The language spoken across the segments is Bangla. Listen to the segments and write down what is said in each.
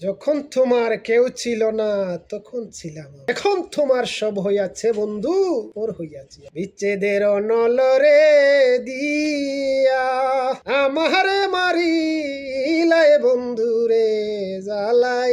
যখন তোমার কেউ ছিল না, তখন ছিলাম এখন তোমার সব হইয়াছে বন্ধু, ওর হইয়াছে। বিচ্ছেদের নলরে দিয়া আমারে মারিলায় বন্ধু রে জ্বালাইয়া ভুরাইয়া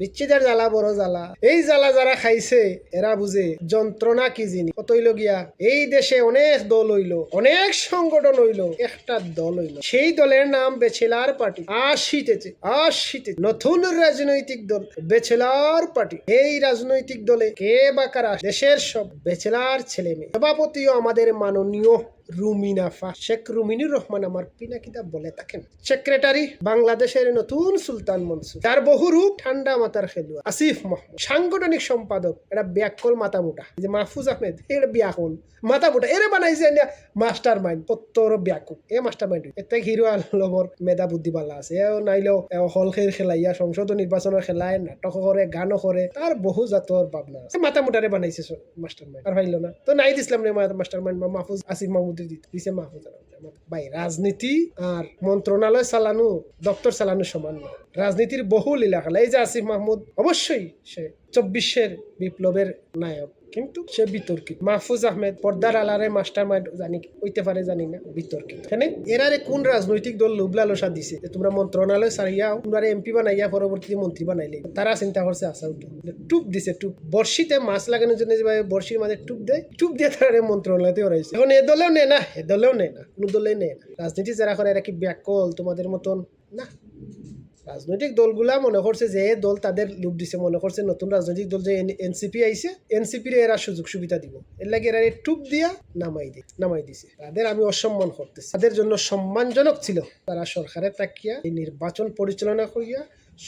বিচ্ছেদের জ্বালা, বড় জ্বালা। এই জ্বালা যারা খাইছে, এরা বুঝে যন্ত্রণা কি জিনিস? কত হইল গিয়া? এই দেশে অনেক দল হইল, অনেক সংগঠন হইল, একটা দল হইল। সেই দলের নাম বেছেলার পার্টি। আসিতেছে আসিতে নতুন রাজনৈতিক দল, বেছেলার পার্টি। এই রাজনৈতিক দলে কে বা কারা? দেশের সব বেছেলার ছেলে মেয়ে সভাপতিও আমাদের মাননীয় রুমিনাফা শেখ রুমিনুর রহমান আমার পিনাকিতা বলে থাকেন। সেক্রেটারি, বাংলাদেশের নতুন সুলতান মনসুর। তার বহু রূপ ঠান্ডা মাতার খেলুয়া। আসিফ মাহমুদ, সাংগঠনিক সম্পাদক। এটা ব্যাকল মাথা মোটা যে মাহফুজ আহমেদ এটা ব্যাকল মাথা মোটা এরা বানাইছে মাস্টার মাইন্ড সত্তর ব্যাকুল। এ মাস্টার মাইন্ড এতে হিরো আলমর মেধা বুদ্ধি বালা আছে। এও নাইলেও হল খেল খেলাইয়া, সংসদ নির্বাচনের খেলায়, নাটক করে গানও করে তার বহু জাতর ভাবনা আছে। মাথা মোটারে বানাইছে মাস্টার মাইন্ড আর ভাইল না, তো নাই দিছিলাম রে মাস্টার মাইন্ড মাহফুজ, আসিফ মাহমুদ দিতে দিছে মাহফুজ। ভাই, রাজনীতি আর মন্ত্রণালয় চালানো, দপ্তর চালানো সমান নয় রাজনীতির বহু লীলা এই যে আসিফ মাহমুদ, অবশ্যই সে চব্বিশের বিপ্লবের নায়ক। কিন্তু সে বিতর্কিত। মাহফুজ আহমেদ পর্দার আলারে মাস্টার মাইন্ড জানি, হইতে পারে জানি না, বিতর্কিত। এখানে এরারে কোন রাজনৈতিক দল লুবলা লোসা দিছে? যে তোমরা মন্ত্রণালয় সারিয়াও তোমরা এমপি বানাইয়া পরবর্তীতে মন্ত্রী বানাইলে। তারা চিন্তা করছে আসা টুপ দিছে, টুপ। বর্ষিতে মাছ লাগানোর জন্য যেভাবে বর্ষির মাঝে টুপ দেয়, টুপ দিয়ে তারা মন্ত্রণালয়তে ওরাইছে এখন এ দলেও নেয় না, এ দলেও নেয় না, কোনো দলেই নেয় না। রাজনীতি যারা করে, এরা কি ব্যাকল তোমাদের মতন? না। রাজনৈতিক দলগুলা মনে করছে যে দল তাদের লোক দিছে, মনে করছে নতুন রাজনৈতিক দল যে এনসিপি আইছে এনসিপির এরা সুযোগ সুবিধা দিব। এর লাগে এরা টুপ দিয়া নামাই দি নামাই দিছে। তাদের আমি অসম্মান করতেছি। তাদের জন্য সম্মানজনক ছিল। তারা সরকারের তাকিয়া এই নির্বাচন পরিচালনা করিয়া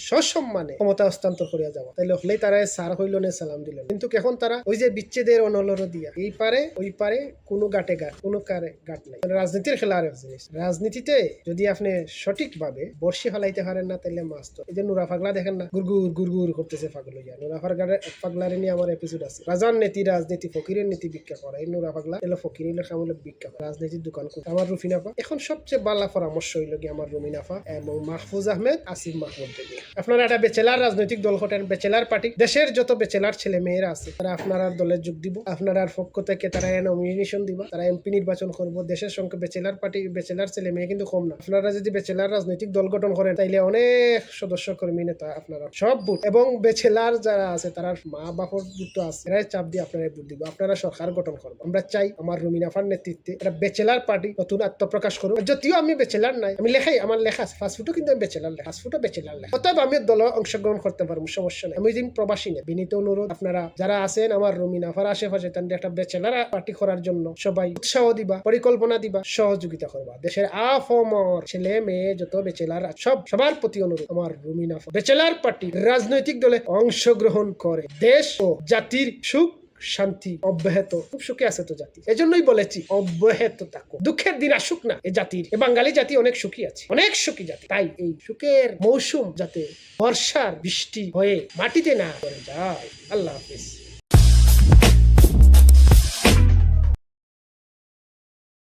সসম্মানে ক্ষমতা হস্তান্তর করিয়া যাওয়া। তাইলে হলেই তারা সার হইল না সালাম দিল। কিন্তু এখন তারা ওই যে বিচ্ছেদের অনলর দিয়া, এই পারে, ওই পারে কোনো গাটে গাট, কোনো কারে গাট নাই। রাজনীতির খেলা আর জিনিস। রাজনীতিতে যদি আপনি সঠিকভাবে বর্ষি ফেলাইতে পারেন না, তাইলে মাছ তো এই যে নুরা ফাগলা দেখেন না গুরগুর গুরগুর করতেছে ফাগল ইয়া নুরা ফাগলার ফাগলারে নিয়ে আমার এপিসোড আছে। রাজার নীতি রাজনীতি, ফকিরের নীতি ভিক্ষা করা। এই নুরা ফাগলা এলো ফকিরের খামলে ভিক্ষা করা। রাজনীতির দোকান করে আমার রুফিনাফা। এখন সবচেয়ে বালা পরামর্শ হইল কি আমার রুমিনাফা এবং মাহফুজ আহমেদ, আসিফ মাহমুদ দেবী। আপনারা একটা বেচেলার রাজনৈতিক দল হতেন, বেচেলার পার্টি। দেশের যত বেচেলার ছেলে মেয়েরা আছে, তারা আপনারা দলে যোগ দিব। আপনার পক্ষ থেকে তারা নমিনেশন দিবা। তারা এমপি নির্বাচন করব। দেশের সঙ্গে বেচেলার পার্টি, বেচেলার ছেলে মেয়ে কিন্তু কম না। আপনারা যদি বেচেলার রাজনৈতিক দল গঠন করেন, তাইলে অনেক সদস্য কর্মী নেতা আপনারা। সব বুথ এবং বেচেলার যারা আছে, তারা মা বাপর বুথ আছে, এরাই চাপ দিয়ে আপনারা বুথ দিব। আপনারা সরকার গঠন করব। আমরা চাই আমার রুমিনাফার নেতৃত্বে এটা বেচেলার পার্টি নতুন আত্মপ্রকাশ করুক। যদিও আমি বেচেলার নাই, আমি লেখাই, আমার লেখা আছে। ফাস্টফুডও কিন্তু আমি বেচেলার লেখা ফাস্টফুডও বেচেলার লেখা। অতএব আমি দল অংশগ্রহণ করতে পারব, সমস্যা নেই। আমি দিন প্রবাসী না। বিনীত অনুরোধ, আপনারা যারা আছেন, আমার রুমিনাফার আশেপাশে, তাদের একটা বেচেলার পার্টি করার জন্য সবাই উৎসাহ দিবা, পরিকল্পনা দিবা, সহযোগিতা করবা। দেশের আফমর ছেলে, মেয়ে, যত বেচেলার সব সবার প্রতি অনুরোধ, আমার রুমিনাফা বেচেলার পার্টি রাজনৈতিক দলে অংশগ্রহণ করে। দেশ ও জাতির সুখ শান্তি, অব্যাহত, খুব সুখে আছে তো জাতি। এজন্যই বলেছি, অব্যাহত থাকো। দুঃখের দিন আসুক না এ জাতির। এ বাঙালি জাতি অনেক সুখী আছে, অনেক সুখী জাতি। তাই এই সুখের মৌসুম যাতে বর্ষার বৃষ্টি হয়ে মাটিতে না করে যায়। আল্লাহ হাফিজ।